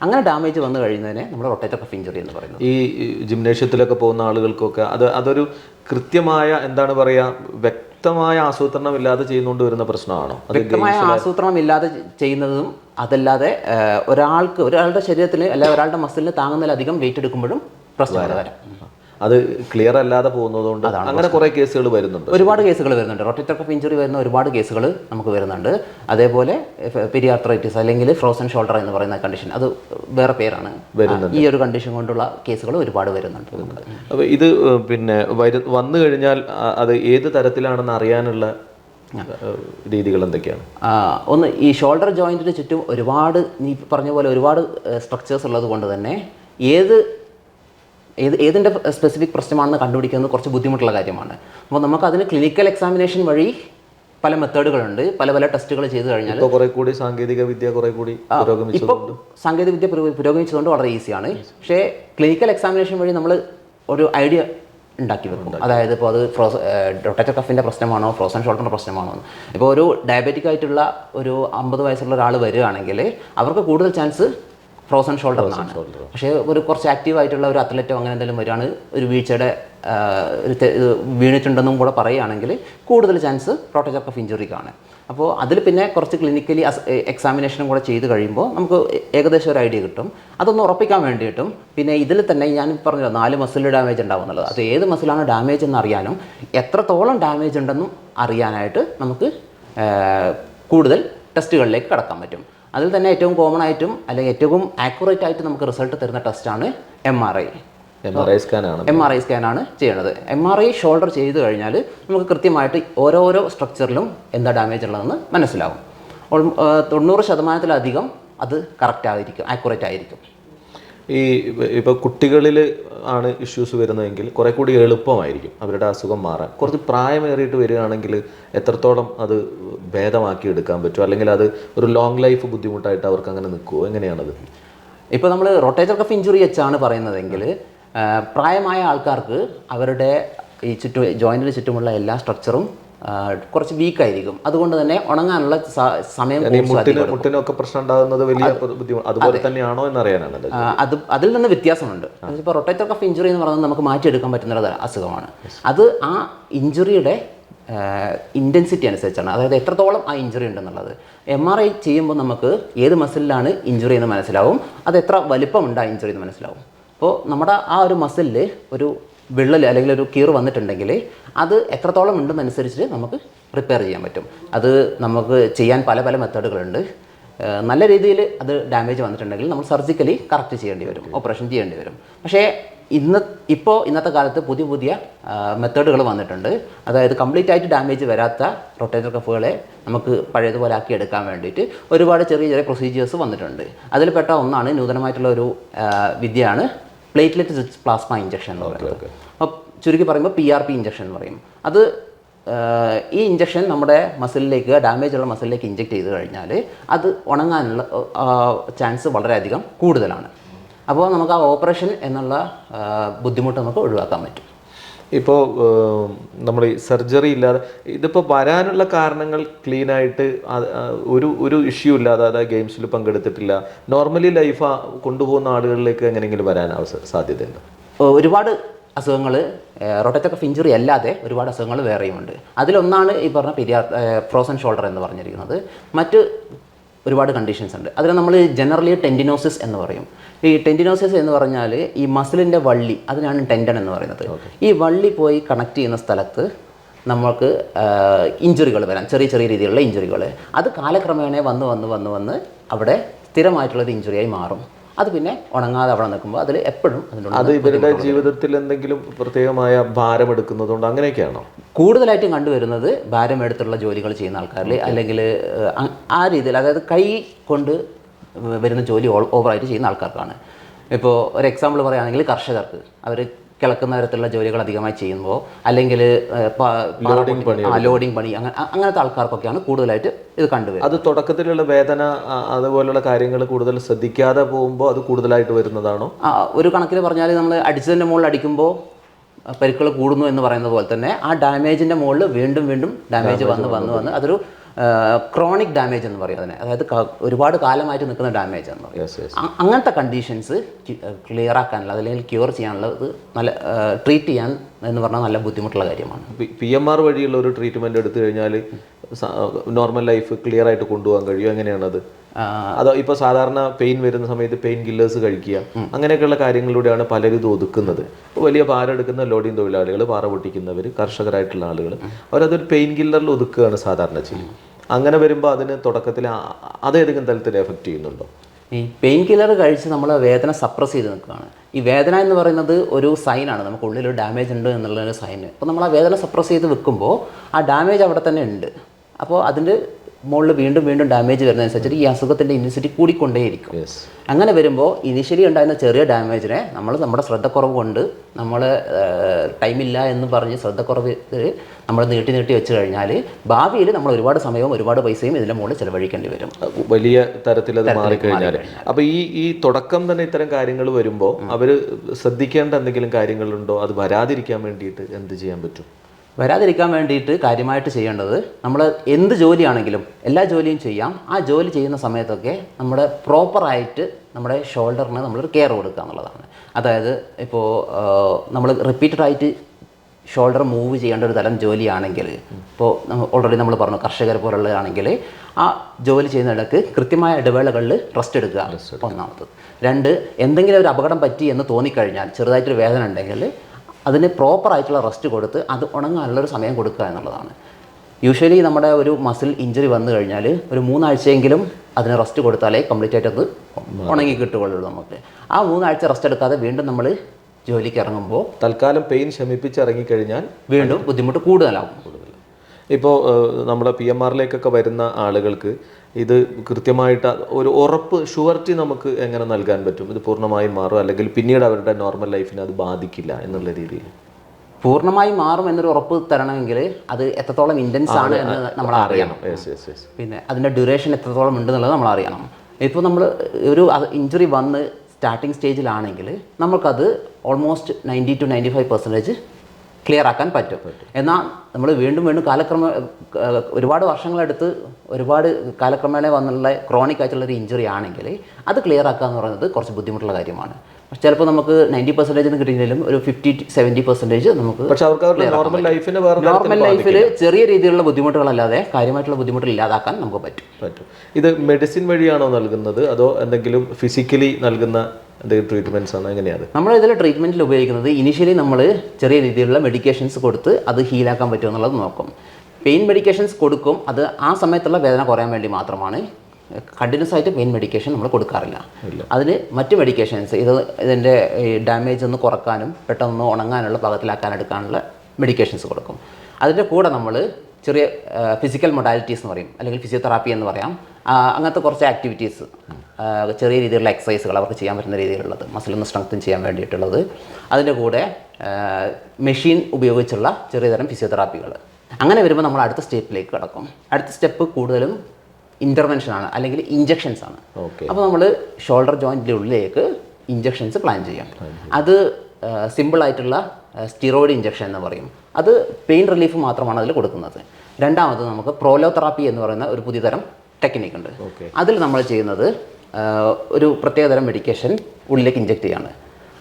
അങ്ങനെ ഡാമേജ് വന്നു കഴിയുന്നതിനെ നമ്മൾ റൊട്ടേറ്റർ കഫ് ഇഞ്ചുറി എന്ന് പറയുന്നത്. ഈ ജിംനേഷ്യത്തിലൊക്കെ പോകുന്ന ആളുകൾക്കൊക്കെ അത് അതൊരു കൃത്യമായ എന്താണ് പറയുക വ്യക്തമായ ആസൂത്രണം ഇല്ലാതെ ചെയ്യുന്നുകൊണ്ട് വരുന്ന പ്രശ്നമാണോ? വ്യക്തമായ ആസൂത്രണം ഇല്ലാതെ ചെയ്യുന്നതും അതല്ലാതെ ഒരാൾക്ക് ഒരാളുടെ ശരീരത്തിന് അല്ല ഒരാളുടെ മസിലിന് താങ്ങുന്നതിലധികം വെയിറ്റ് എടുക്കുമ്പോഴും പ്രശ്നങ്ങൾ വരാം. അത് ക്ലിയർ അല്ലാതെ പോകുന്നതുകൊണ്ട് അങ്ങനെ കുറേ കേസുകൾ വരുന്നുണ്ട്. ഒരുപാട് കേസുകൾ വരുന്നുണ്ട്. റൊട്ടേറ്റർ കഫ് ഇഞ്ചുറി വരുന്ന ഒരുപാട് കേസുകൾ നമുക്ക് വരുന്നുണ്ട്. അതേപോലെ പെരിയാർത്രൈറ്റിസ് അല്ലെങ്കിൽ ഫ്രോസൺ ഷോൾഡർ എന്ന് പറയുന്ന കണ്ടീഷൻ അത് വേറെ പേരാണ്. ഈ ഒരു കണ്ടീഷൻ കൊണ്ടുള്ള കേസുകൾ ഒരുപാട് വരുന്നുണ്ട്. അപ്പോൾ ഇത് പിന്നെ വന്നു കഴിഞ്ഞാൽ അത് ഏത് തരത്തിലാണെന്ന് അറിയാനുള്ള രീതികൾ എന്തൊക്കെയാണ്? ഒന്ന് ഈ ഷോൾഡർ ജോയിന്റിന് ചുറ്റും ഒരുപാട് നീ പറഞ്ഞ പോലെ ഒരുപാട് സ്ട്രക്ചേഴ്സ് ഉള്ളത് കൊണ്ട് തന്നെ ഏത് ഏത് ഏതിന്റെ സ്പെസിഫിക് പ്രശ്നമാണെന്ന് കണ്ടുപിടിക്കുന്നത് കുറച്ച് ബുദ്ധിമുട്ടുള്ള കാര്യമാണ്. അപ്പോൾ നമുക്ക് അതിന് ക്ലിനിക്കൽ എക്സാമിനേഷൻ വഴി പല മെത്തേഡുകളുണ്ട് പല പല ടെസ്റ്റുകൾ ചെയ്തു കഴിഞ്ഞാൽ കുറെ കൂടി സാങ്കേതിക വിദ്യ കുറെ കൂടി ഇപ്പോൾ സാങ്കേതിക വിദ്യ പുരോഗമിച്ചതുകൊണ്ട് വളരെ ഈസിയാണ് പക്ഷേ ക്ലിനിക്കൽ എക്സാമിനേഷൻ വഴി നമ്മൾ ഒരു ഐഡിയ ഉണ്ടാക്കി വെക്കും. അതായത് ഇപ്പോൾ അത് ഫ്രോസ് ഡൊട്ടറ്റർ കഫിന്റെ പ്രശ്നമാണോ ഫ്രോസൺ ഷോൾഡറിന്റെ പ്രശ്നമാണോ ഇപ്പോൾ ഒരു ഡയബറ്റിക് ആയിട്ടുള്ള ഒരു അമ്പത് വയസ്സുള്ള ഒരാൾ വരികയാണെങ്കിൽ അവർക്ക് കൂടുതൽ ചാൻസ് ഫ്രോസൺ ഷോൾഡർ എന്നാണ്. പക്ഷേ ഒരു കുറച്ച് ആക്റ്റീവ് ആയിട്ടുള്ള ഒരു അത്ലറ്റോ അങ്ങനെ എന്തെങ്കിലും വരികയാണ് ഒരു വീഴ്ചയുടെ ഒരു വീണിട്ടുണ്ടെന്നും കൂടെ പറയുകയാണെങ്കിൽ കൂടുതൽ ചാൻസ് പ്രോട്ടേജ് ഓഫ് ഇഞ്ചുറിക്കാണ് അപ്പോൾ അതിൽ പിന്നെ കുറച്ച് ക്ലിനിക്കലി എക്സാമിനേഷനും കൂടെ ചെയ്ത് കഴിയുമ്പോൾ നമുക്ക് ഏകദേശം ഒരു ഐഡിയ കിട്ടും. അതൊന്ന് ഉറപ്പിക്കാൻ വേണ്ടിയിട്ടും പിന്നെ ഇതിൽ തന്നെ ഞാൻ പറഞ്ഞല്ലോ നാല് മസിൽ ഡാമേജ് ഉണ്ടാവും എന്നുള്ളത് അത് ഏത് മസിലാണ് ഡാമേജ് എന്ന് അറിയാനും എത്രത്തോളം ഡാമേജ് ഉണ്ടെന്നും അറിയാനായിട്ട് നമുക്ക് കൂടുതൽ ടെസ്റ്റുകളിലേക്ക് കടക്കാൻ പറ്റും. അതിൽ തന്നെ ഏറ്റവും കോമൺ ആയിട്ടും അല്ലെങ്കിൽ ഏറ്റവും ആക്യുറേറ്റ് ആയിട്ട് നമുക്ക് റിസൾട്ട് തരുന്ന ടെസ്റ്റാണ് M R I M R I സ്കാനാണ് M R I സ്കാനാണ് എം ആർ ഐ ഷോൾഡർ ചെയ്ത് കഴിഞ്ഞാൽ നമുക്ക് കൃത്യമായിട്ട് ഓരോരോ സ്ട്രക്ചറിലും എന്താ ഡാമേജ് ഉള്ളതെന്ന് മനസ്സിലാവും. തൊണ്ണൂറ് ശതമാനത്തിലധികം അത് കറക്റ്റ് ആയിരിക്കും ആക്യുറേറ്റ് ആയിരിക്കും. ഈ ഇപ്പോൾ കുട്ടികളിൽ ആണ് ഇഷ്യൂസ് വരുന്നതെങ്കിൽ കുറെ കൂടി എളുപ്പമായിരിക്കും അവരുടെ അസുഖം മാറാൻ. കുറച്ച് പ്രായമേറിയിട്ട് വരികയാണെങ്കിൽ എത്രത്തോളം അത് ഭേദമാക്കി എടുക്കാൻ പറ്റും? അല്ലെങ്കിൽ അത് ഒരു ലോങ് ലൈഫ് ബുദ്ധിമുട്ടായിട്ട് അവർക്ക് അങ്ങനെ നിൽക്കുമോ എങ്ങനെയാണത്? ഇപ്പോൾ നമ്മൾ റൊട്ടേറ്റർ കഫ് ഇഞ്ചുറി വെച്ചാണ് പറയുന്നതെങ്കിൽ പ്രായമായ ആൾക്കാർക്ക് അവരുടെ ഈ ചുറ്റും ജോയിന്റിന് ചുറ്റുമുള്ള എല്ലാ സ്ട്രക്ചറും കുറച്ച് വീക്കായിരിക്കും. അതുകൊണ്ട് തന്നെ ഉണങ്ങാനുള്ള സമയം മുട്ടിനൊക്കെ പ്രശ്നം ഉണ്ടാകുന്നത് വലിയ ബുദ്ധിമുട്ട് അതുപോലെ തന്നെയാണോ എന്നറിയാനാണ് അറിയാനാണ് അത് അതിൽ നിന്ന് വ്യത്യാസമുണ്ട്. ഇപ്പോൾ റൊട്ടേറ്റർ കഫ് ഇഞ്ചുറി എന്ന് പറയുന്നത് നമുക്ക് മാറ്റിയെടുക്കാൻ പറ്റുന്ന ഒരു അസുഖമാണ്. അത് ആ ഇഞ്ചുറിയുടെ ഇന്റൻസിറ്റി അനുസരിച്ചാണ്. അതായത് എത്രത്തോളം ആ ഇഞ്ചുറി ഉണ്ടെന്നുള്ളത്. എം ആർ ഐ ചെയ്യുമ്പോൾ നമുക്ക് ഏത് മസിലിലാണ് ഇഞ്ചുറി എന്ന് മനസ്സിലാവും. അത് എത്ര വലിപ്പമുണ്ട് ആ ഇഞ്ചുറി എന്ന് മനസ്സിലാവും. അപ്പോൾ നമ്മുടെ ആ ഒരു മസിലിൽ ഒരു വിള്ളൽ അല്ലെങ്കിൽ ഒരു കീറ് വന്നിട്ടുണ്ടെങ്കിൽ അത് എത്രത്തോളം ഉണ്ടെന്നനുസരിച്ച് നമുക്ക് റിപ്പയർ ചെയ്യാൻ പറ്റും. അത് നമുക്ക് ചെയ്യാൻ പല പല മെത്തേഡുകളുണ്ട്. നല്ല രീതിയിൽ അത് ഡാമേജ് വന്നിട്ടുണ്ടെങ്കിൽ നമ്മൾ സർജിക്കലി കറക്റ്റ് ചെയ്യേണ്ടി വരും ഓപ്പറേഷൻ ചെയ്യേണ്ടി വരും. പക്ഷേ ഇന്ന് ഇപ്പോൾ ഇന്നത്തെ കാലത്ത് പുതിയ പുതിയ മെത്തേഡുകൾ വന്നിട്ടുണ്ട്. അതായത് കംപ്ലീറ്റ് ആയിട്ട് ഡാമേജ് വരാത്ത റൊട്ടേറ്റർ കഫുകളെ നമുക്ക് പഴയതുപോലെ ആക്കി എടുക്കാൻ വേണ്ടിയിട്ട് ഒരുപാട് ചെറിയ ചെറിയ പ്രൊസീജിയേഴ്സ് വന്നിട്ടുണ്ട്. അതിൽപ്പെട്ട ഒന്നാണ് നൂതനമായിട്ടുള്ള ഒരു വിദ്യയാണ് പ്ലേറ്റ്ലെറ്റ് റിച്ച് പ്ലാസ്മ ഇഞ്ചക്ഷൻ എന്ന് പറയുന്നത്. അപ്പോൾ ചുരുക്കി പറയുമ്പോൾ പി ആർ പി ഇഞ്ചക്ഷൻ എന്ന് പറയും. അത് ഈ ഇഞ്ചക്ഷൻ നമ്മുടെ മസിലിലേക്ക് ഡാമേജ് ഉള്ള മസിലിലേക്ക് ഇഞ്ചെക്ട് ചെയ്ത് കഴിഞ്ഞാൽ അത് ഉണങ്ങാനുള്ള ചാൻസ് വളരെയധികം കൂടുതലാണ്. അപ്പോൾ നമുക്ക് ആ ഓപ്പറേഷൻ എന്നുള്ള ബുദ്ധിമുട്ട് നമുക്ക് ഒഴിവാക്കാൻ പറ്റും. ഇപ്പോൾ നമ്മൾ ഈ സർജറി ഇല്ലാതെ ഇതിപ്പോൾ വരാനുള്ള കാരണങ്ങൾ ക്ലീൻ ആയിട്ട് ഒരു ഒരു ഇഷ്യൂ ഇല്ലാതെ അതായത് ഗെയിംസിൽ പങ്കെടുത്തിട്ടില്ല. നോർമലി ലൈഫ് കൊണ്ടുപോകുന്ന ആളുകളിലേക്ക് എങ്ങനെയെങ്കിലും വരാൻ സാധ്യതയുണ്ട്? ഒരുപാട് അസുഖങ്ങൾ റൊട്ടറ്റൊക്കെ ഫിഞ്ചുറി അല്ലാതെ ഒരുപാട് അസുഖങ്ങൾ വേറെയുമുണ്ട്. അതിലൊന്നാണ് ഈ പറഞ്ഞ പെരിയാർ ഫ്രോസൺ ഷോൾഡർ എന്ന് പറഞ്ഞിരിക്കുന്നത്. മറ്റ് ഒരുപാട് കണ്ടീഷൻസ് ഉണ്ട്. അതിന് നമ്മൾ ജനറലി ടെൻഡിനോസിസ് എന്ന് പറയും. ഈ ടെൻഡിനോസിസ് എന്ന് പറഞ്ഞാൽ ഈ മസിലിന്റെ വള്ളി അതിനാണ് ടെൻഡൻ എന്ന് പറയുന്നത്. ഈ വള്ളി പോയി കണക്ട് ചെയ്യുന്ന സ്ഥലത്ത് നമ്മൾക്ക് ഇഞ്ചുറികൾ വരാം. ചെറിയ ചെറിയ രീതിയിലുള്ള ഇഞ്ചുറികൾ അത് കാലക്രമേണ വന്ന് വന്ന് വന്ന് വന്ന് അവിടെ സ്ഥിരമായിട്ടുള്ളൊരു ഇഞ്ചുറിയായി മാറും. അത് പിന്നെ ഉണങ്ങാതെ അവിടെ നിൽക്കുമ്പോൾ അതിൽ എപ്പോഴും അതിനുള്ള അത് ഇവരുടെ ജീവിതത്തിൽ എന്തെങ്കിലും പ്രത്യേകമായ ഭാരം എടുക്കുന്നതുകൊണ്ട് അങ്ങനെയൊക്കെയാണോ? കൂടുതലായിട്ടും കണ്ടുവരുന്നത് ഭാരമെടുത്തുള്ള ജോലികൾ ചെയ്യുന്ന ആൾക്കാരിൽ അല്ലെങ്കിൽ ആ രീതിയിൽ അതായത് കൈ കൊണ്ട് വരുന്ന ജോലി ഓൾ- ഓവറായിട്ട് ചെയ്യുന്ന ആൾക്കാർക്കാണ്. ഇപ്പോൾ ഒരു എക്സാമ്പിൾ പറയുകയാണെങ്കിൽ കർഷകർക്ക്. അവർ കിളക്കുന്ന തരത്തിലുള്ള ജോലികൾ അധികമായി ചെയ്യുമ്പോൾ അല്ലെങ്കിൽ ലോഡിംഗ് പണി ലോഡിംഗ് പണി അങ്ങനെ അങ്ങനത്തെ ആൾക്കാർക്കൊക്കെയാണ് കൂടുതലായിട്ട് ഇത് കണ്ടുവരുന്നത്. അത് തുടക്കത്തിലുള്ള വേദന അതുപോലുള്ള കാര്യങ്ങൾ കൂടുതൽ ശ്രദ്ധിക്കാതെ പോകുമ്പോൾ അത് കൂടുതലായിട്ട് വരുന്നതാണോ? ആ, ഒരു കണക്കിന് പറഞ്ഞാൽ നമ്മൾ അടിച്ചതിന്റെ മുകളിൽ അടിക്കുമ്പോൾ പരിക്കുകൾ കൂടുന്നു എന്ന് പറയുന്നത് പോലെ തന്നെ ആ ഡാമേജിന്റെ മുകളിൽ വീണ്ടും വീണ്ടും ഡാമേജ് വന്ന് വന്ന് വന്ന് അതൊരു ക്രോണിക് ഡാമേജ് എന്ന് പറയും അതിനെ. അതായത് ഒരുപാട് കാലമായിട്ട് നിൽക്കുന്ന ഡാമേജ് എന്ന് പറയും. അങ്ങനത്തെ കണ്ടീഷൻസ് ക്ലിയർ ആക്കാനുള്ള അല്ലെങ്കിൽ ക്യൂർ ചെയ്യാനുള്ളത് നല്ല ട്രീറ്റ് ചെയ്യാൻ എന്ന് പറഞ്ഞാൽ നല്ല ബുദ്ധിമുട്ടുള്ള കാര്യമാണ്. പി എം ആർ വഴിയുള്ള ഒരു ട്രീറ്റ്മെന്റ് എടുത്തു കഴിഞ്ഞാൽ നോർമൽ ലൈഫ് ക്ലിയർ ആയിട്ട് കൊണ്ടുപോകാൻ കഴിയും. എങ്ങനെയാണത്? അതോ ഇപ്പൊ സാധാരണ പെയിൻ വരുന്ന സമയത്ത് പെയിൻ കില്ലേഴ്സ് കഴിക്കുക. അങ്ങനെയൊക്കെയുള്ള കാര്യങ്ങളിലൂടെയാണ് പലരും ഇത് ഒതുക്കുന്നത്. വലിയ പാറ എടുക്കുന്ന ലോഡിംഗ് തൊഴിലാളികൾ പാറ പൊട്ടിക്കുന്നവർ കർഷകരായിട്ടുള്ള ആളുകൾ അവരതൊരു പെയിൻ കില്ലറിൽ ഒതുക്കുകയാണ് സാധാരണ ചെയ്യും അങ്ങനെ വരുമ്പോൾ അതിന് തുടക്കത്തിൽ അതേതെങ്കിലും തരത്തിൽ എഫക്റ്റ് ചെയ്യുന്നുണ്ടോ? ഈ പെയിൻ കില്ലർ കഴിച്ച് നമ്മൾ വേദന സപ്രസ് ചെയ്ത് നിൽക്കുകയാണ്. ഈ വേദന എന്ന് പറയുന്നത് ഒരു സൈനാണ് നമുക്ക് ഉള്ളിൽ ഒരു ഡാമേജ് ഉണ്ട് എന്നുള്ളൊരു സൈന് അപ്പോൾ നമ്മൾ ആ വേദന സപ്രസ് ചെയ്ത് വെക്കുമ്പോൾ ആ ഡാമേജ് അവിടെ തന്നെ ഉണ്ട്. അപ്പോൾ അതിന്റെ മുകളിൽ വീണ്ടും വീണ്ടും ഡാമേജ് വരുന്നതനുസരിച്ചിട്ട് ഈ അസുഖത്തിന്റെ ഇന്റൻസിറ്റി കൂടിക്കൊണ്ടേയിരിക്കും. അങ്ങനെ വരുമ്പോൾ ഇനിഷ്യലി ഉണ്ടായിരുന്ന ചെറിയ ഡാമേജിനെ നമ്മൾ നമ്മുടെ ശ്രദ്ധക്കുറവ് കൊണ്ട് നമ്മൾ ടൈമില്ല എന്ന് പറഞ്ഞ് ശ്രദ്ധക്കുറവ് നമ്മൾ നീട്ടി നീട്ടി വെച്ച് കഴിഞ്ഞാൽ ഭാവിയിൽ നമ്മൾ ഒരുപാട് സമയവും ഒരുപാട് പൈസയും ഇതിന്റെ മുകളിൽ ചിലവഴിക്കേണ്ടി വരും. വലിയ തരത്തിൽ അത് മാറിക്കഴിഞ്ഞാൽ അപ്പോൾ ഈ ഈ തുടക്കം തന്നെ ഇത്തരം കാര്യങ്ങൾ വരുമ്പോൾ അവർ ശ്രദ്ധിക്കേണ്ട എന്തെങ്കിലും കാര്യങ്ങളുണ്ടോ? അത് വരാതിരിക്കാൻ വേണ്ടിയിട്ട് എന്ത് ചെയ്യാൻ പറ്റും? വരാതിരിക്കാൻ വേണ്ടിയിട്ട് കാര്യമായിട്ട് ചെയ്യേണ്ടത് നമ്മൾ എന്ത് ജോലിയാണെങ്കിലും എല്ലാ ജോലിയും ചെയ്യാം. ആ ജോലി ചെയ്യുന്ന സമയത്തൊക്കെ നമ്മുടെ പ്രോപ്പറായിട്ട് നമ്മുടെ ഷോൾഡറിന് നമ്മളൊരു കെയർ കൊടുക്കുക എന്നുള്ളതാണ്. അതായത് ഇപ്പോൾ നമ്മൾ റിപ്പീറ്റഡായിട്ട് ഷോൾഡർ മൂവ് ചെയ്യേണ്ട ഒരു തരം ജോലിയാണെങ്കിൽ ഇപ്പോൾ ഓൾറെഡി നമ്മൾ പറഞ്ഞു കർഷകർ പോലുള്ളതാണെങ്കിൽ ആ ജോലി ചെയ്യുന്നിടക്ക് കൃത്യമായ ഇടവേളകളിൽ റെസ്റ്റ് എടുക്കുക. ഒന്നാമത്തത്. രണ്ട് എന്തെങ്കിലും ഒരു അപകടം പറ്റി എന്ന് തോന്നിക്കഴിഞ്ഞാൽ ചെറുതായിട്ടൊരു വേദന ഉണ്ടെങ്കിൽ അതിന് പ്രോപ്പർ ആയിട്ടുള്ള റെസ്റ്റ് കൊടുത്ത് അത് ഉണങ്ങാനുള്ള ഒരു സമയം കൊടുക്കുക എന്നുള്ളതാണ്. യൂഷ്വലി നമ്മുടെ ഒരു മസിൽ ഇഞ്ചുറി വന്നു കഴിഞ്ഞാൽ ഒരു മൂന്നാഴ്ചയെങ്കിലും അതിന് റെസ്റ്റ് കൊടുത്താലേ കംപ്ലീറ്റ് ആയിട്ട് അത് ഉണങ്ങി. കിട്ടുകയുള്ളൂ നമുക്ക്. ആ മൂന്നാഴ്ച റെസ്റ്റ് എടുക്കാതെ വീണ്ടും നമ്മൾ ജോലിക്ക് ഇറങ്ങുമ്പോൾ തൽക്കാലം പെയിൻ ശമിപ്പിച്ച് ഇറങ്ങിക്കഴിഞ്ഞാൽ വീണ്ടും ബുദ്ധിമുട്ട് കൂടുതലാകും. ഇപ്പോൾ നമ്മുടെ പി എം ആറിലേക്കൊക്കെ വരുന്ന ആളുകൾക്ക് ഇത് കൃത്യമായിട്ട് ഒരു ഉറപ്പ് ഷുവർട്ടി നമുക്ക് എങ്ങനെ നൽകാൻ പറ്റും? ഇത് പൂർണമായും മാറും അല്ലെങ്കിൽ പിന്നീട് അവരുടെ നോർമൽ ലൈഫിനെ അത് ബാധിക്കില്ല എന്നുള്ള രീതിയിൽ? പൂർണമായി മാറും എന്നൊരു ഉറപ്പ് തരണമെങ്കിൽ അത് എത്രത്തോളം ഇന്റൻസ് ആണ് എന്ന് നമ്മൾ അറിയണം. പിന്നെ അതിന്റെ ഡ്യൂറേഷൻ എത്രത്തോളം ഉണ്ട് എന്നുള്ളത് നമ്മൾ അറിയണം. ഇപ്പോൾ നമ്മൾ ഒരു ഇഞ്ചുറി വന്ന് സ്റ്റാർട്ടിങ് സ്റ്റേജിലാണെങ്കിൽ നമുക്കത് almost ninety two ninety five percentage clear ആക്കാൻ പറ്റും. എന്നാൽ നമ്മൾ വീണ്ടും വീണ്ടും കാലക്രമ ഒരുപാട് വർഷങ്ങളെടുത്ത് ഒരുപാട് കാലക്രമേണ വന്നുള്ള ക്രോണിക് ആയിട്ടുള്ള ഒരു ഇഞ്ചുറി ആണെങ്കിൽ അത് ക്ലിയർ ആക്കുക എന്ന് പറയുന്നത് കുറച്ച് ബുദ്ധിമുട്ടുള്ള കാര്യമാണ്. പക്ഷെ ചിലപ്പോൾ നമുക്ക് നയന്റി പെർസെന്റേജ് എന്ന് കിട്ടിയില്ലെങ്കിലും ഒരു ഫിഫ്റ്റി സെവന്റി പെർസെന്റേജ് നമുക്ക് നോർമൽ ലൈഫിൽ നോർമൽ ലൈഫിൽ ചെറിയ രീതിയിലുള്ള ബുദ്ധിമുട്ടുകളല്ലാതെ കാര്യമായിട്ടുള്ള ബുദ്ധിമുട്ടുകൾ ഇല്ലാതാക്കാൻ നമുക്ക് പറ്റും. പറ്റും. ഇത് മെഡിസിൻ വഴിയാണോ നൽകുന്നത്? അതോ എന്തെങ്കിലും ഫിസിക്കലി നൽകുന്ന ട്രീറ്റ്മെന്റ്സ് ആണ് എങ്ങനെയാണ് നമ്മൾ ഇതിൽ ട്രീറ്റ്മെന്റിൽ ഉപയോഗിക്കുന്നത് ഇനിഷ്യലി നമ്മൾ ചെറിയ രീതിയിലുള്ള മെഡിക്കേഷൻസ് കൊടുത്ത് അത് ഹീലാക്കാൻ പറ്റുമോ എന്നുള്ളത് നോക്കും. പെയിൻ മെഡിക്കേഷൻസ് കൊടുക്കും അത് ആ സമയത്തുള്ള വേദന കുറയാൻ വേണ്ടി മാത്രമാണ്. കണ്ടിന്യൂസ് ആയിട്ട് പെയിൻ മെഡിക്കേഷൻ നമ്മൾ കൊടുക്കാറില്ല. അതിന് മറ്റ് മെഡിക്കേഷൻസ് ഇത് ഇതിന്റെ ഡാമേജ് ഒന്ന് കുറക്കാനും പെട്ടെന്ന് ഉണങ്ങാനുള്ള പാകത്തിലാക്കാൻ എടുക്കാനുള്ള മെഡിക്കേഷൻസ് കൊടുക്കും. അതിന്റെ കൂടെ നമ്മൾ ചെറിയ ഫിസിക്കൽ മൊഡാലിറ്റീസ് എന്ന് പറയും അല്ലെങ്കിൽ ഫിസിയോതെറാപ്പി എന്ന് പറയാം. അങ്ങനത്തെ കുറച്ച് ആക്ടിവിറ്റീസ് ചെറിയ രീതിയിലുള്ള എക്സസൈസുകൾ അവർക്ക് ചെയ്യാൻ പറ്റുന്ന രീതിയിലുള്ളത് മസിൽ ഒന്ന് സ്ട്രെങ്തൻ ചെയ്യാൻ വേണ്ടിയിട്ടുള്ളത്. അതിന്റെ കൂടെ മെഷീൻ ഉപയോഗിച്ചുള്ള ചെറിയ തരം ഫിസിയോതെറാപ്പികൾ അങ്ങനെ വരുമ്പോൾ നമ്മൾ അടുത്ത സ്റ്റെപ്പിലേക്ക് കിടക്കും. അടുത്ത സ്റ്റെപ്പ് കൂടുതലും ഇന്റർവെൻഷൻ ആണ് അല്ലെങ്കിൽ ഇഞ്ചക്ഷൻസ് ആണ്. ഓക്കെ. അപ്പോൾ നമ്മൾ ഷോൾഡർ ജോയിന്റിന്റെ ഉള്ളിലേക്ക് ഇഞ്ചക്ഷൻസ് പ്ലാൻ ചെയ്യാം അത് സിമ്പിളായിട്ടുള്ള സ്റ്റിറോയിഡ് ഇഞ്ചക്ഷൻ എന്ന് പറയും. അത് പെയിൻ റിലീഫ് മാത്രമാണ് അതിൽ കൊടുക്കുന്നത്. രണ്ടാമത് നമുക്ക് പ്രോലോതെറാപ്പി എന്ന് പറയുന്ന ഒരു പുതിയ തരം ടെക്നിക്ക് ഉണ്ട്. അതിൽ നമ്മൾ ചെയ്യുന്നത് ഒരു പ്രത്യേകതരം മെഡിക്കേഷൻ ഉള്ളിലേക്ക് ഇഞ്ചെക്ട് ചെയ്യാണ്.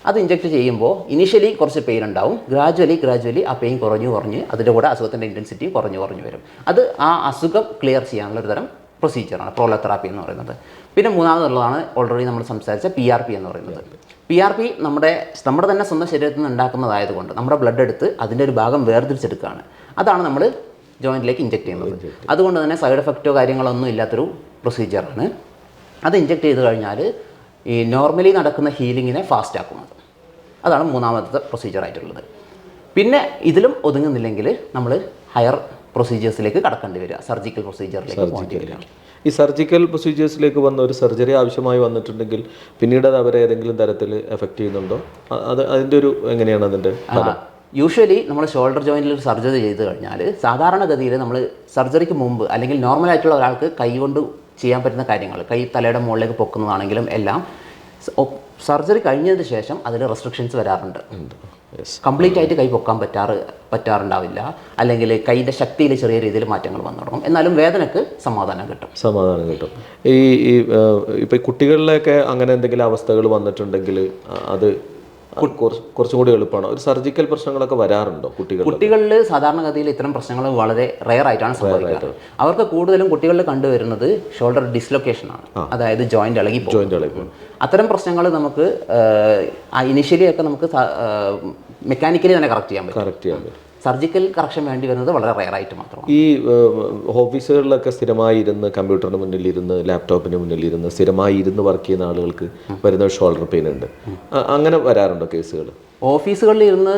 അത് ഇഞ്ചെക്ട് ചെയ്യുമ്പോൾ ഇനിഷ്യലി കുറച്ച് പെയിൻ ഉണ്ടാവും. ഗ്രാജുവലി ഗ്രാജുവലി ആ പെയിൻ കുറഞ്ഞു കുറഞ്ഞ് അതിന്റെ കൂടെ അസുഖത്തിന്റെ ഇന്റൻസിറ്റി കുറഞ്ഞു കുറഞ്ഞു വരും. അത് ആ അസുഖം ക്ലിയർ ചെയ്യാനുള്ള ഒരു തരം പ്രൊസീജിയറാണ് പ്രോലോതെറാപ്പി എന്ന് പറയുന്നത്. പിന്നെ മൂന്നാമതുള്ളതാണ് ഓൾറെഡി നമ്മൾ സംസാരിച്ച പി ആർ പി എന്ന് പറയുന്നത്. പി ആർ പി നമ്മുടെ നമ്മുടെ തന്നെ സ്വന്തം ശരീരത്തിൽ നിന്ന് ഉണ്ടാക്കുന്നതായതുകൊണ്ട് നമ്മുടെ ബ്ലഡ് എടുത്ത് അതിന്റെ ഒരു ഭാഗം വേർതിരിച്ചെടുക്കുകയാണ്. അതാണ് നമ്മൾ ജോയിന്റിലേക്ക് ഇഞ്ചെക്ട് ചെയ്യുന്നത്. അതുകൊണ്ട് തന്നെ സൈഡ് എഫക്റ്റോ കാര്യങ്ങളൊന്നും ഇല്ലാത്തൊരു പ്രൊസീജിയറാണ് അത് ഇഞ്ചെക്ട് ചെയ്ത് കഴിഞ്ഞാൽ ഈ നോർമലി നടക്കുന്ന ഹീലിങ്ങിനെ ഫാസ്റ്റ് ആക്കുന്നത്. അതാണ് മൂന്നാമത്തെ പ്രൊസീജിയർ ആയിട്ടുള്ളത്. പിന്നെ ഇതിലും ഒതുങ്ങുന്നില്ലെങ്കിൽ നമ്മൾ ഹയർ പ്രൊസീജിയേഴ്സിലേക്ക് കടക്കേണ്ടി വരിക. സർജിക്കൽ പ്രൊസീജിയറിലേക്ക് പോകേണ്ടി വരിക. ഈ സർജിക്കൽ പ്രൊസീജിയേഴ്സിലേക്ക് വന്ന ഒരു സർജറി ആവശ്യമായി വന്നിട്ടുണ്ടെങ്കിൽ പിന്നീട് അത് അവരെ ഏതെങ്കിലും തരത്തിൽ എഫക്റ്റ് ചെയ്യുന്നുണ്ടോ? അത് അതിന്റെ ഒരു എങ്ങനെയാണ് അതിന്റെ യൂഷ്വലി നമ്മൾ ഷോൾഡർ ജോയിന്റിൽ ഒരു സർജറി ചെയ്ത് കഴിഞ്ഞാൽ സാധാരണഗതിയിൽ നമ്മൾ സർജറിക്ക് മുമ്പ് അല്ലെങ്കിൽ നോർമൽ ആയിട്ടുള്ള ഒരാൾക്ക് കൈ കൊണ്ട് ചെയ്യാൻ പറ്റുന്ന കാര്യങ്ങൾ കൈ തലയുടെ മുകളിലേക്ക് പൊക്കുന്നതാണെങ്കിലും എല്ലാം സർജറി കഴിഞ്ഞതിന് ശേഷം അതിൽ റെസ്ട്രിക്ഷൻസ് വരാറുണ്ട്. കംപ്ലീറ്റ് ആയിട്ട് കൈ പൊക്കാൻ പറ്റാറ് പറ്റാറുണ്ടാവില്ല. അല്ലെങ്കിൽ കൈയിന്റെ ശക്തിയിൽ ചെറിയ രീതിയിൽ മാറ്റങ്ങൾ വന്നു തുടങ്ങും. എന്നാലും വേദനക്ക് സമാധാനം കിട്ടും. സമാധാനം കിട്ടും. ഈ ഈ ഇപ്പം കുട്ടികളിലൊക്കെ അങ്ങനെ എന്തെങ്കിലും അവസ്ഥകൾ വന്നിട്ടുണ്ടെങ്കിൽ അത് കുറച്ച് കുറച്ചും കൂടി എളുപ്പമാണ്. ഒരു സർജിക്കൽ പ്രശ്നങ്ങളൊക്കെ വരാറുണ്ടോ കുട്ടികൾ കുട്ടികളിൽ സാധാരണഗതിയിൽ ഇത്തരം പ്രശ്നങ്ങൾ വളരെ റെയർ ആയിട്ടാണ് സംഭവിക്കുന്നത് അവർക്ക് കൂടുതലും കുട്ടികളിൽ കണ്ടുവരുന്നത് ഷോൾഡർ ഡിസ്ലൊക്കേഷൻ ആണ്. അതായത് ജോയിന്റ് ഇളകി ജോയിന്റ് ഇളകും അത്തരം പ്രശ്നങ്ങൾ നമുക്ക് ഇനിഷ്യലി ഒക്കെ നമുക്ക് മെക്കാനിക്കലി തന്നെ കറക്റ്റ് ചെയ്യാൻ പറ്റും. കറക്റ്റ് ചെയ്യാൻ പറ്റും. സർജിക്കൽ കറക്ഷൻ വേണ്ടി വരുന്നത് വളരെ റയറായിട്ട് ആയിട്ട് മാത്രമാണ്. ഈ ഓഫീസുകളിലൊക്കെ സ്ഥിരമായി ഇരുന്ന് കമ്പ്യൂട്ടറിന് മുന്നിൽ ഇരുന്ന് ലാപ്ടോപ്പിന് മുന്നിൽ ഇരുന്ന് സ്ഥിരമായി ഇരുന്ന് വർക്ക് ചെയ്യുന്ന ആളുകൾക്ക് വരുന്ന ഷോൾഡർ പെയിൻ ഉണ്ട്. അങ്ങനെ വരാറുണ്ടോ കേസുകൾ ഓഫീസുകളിൽ ഇരുന്ന്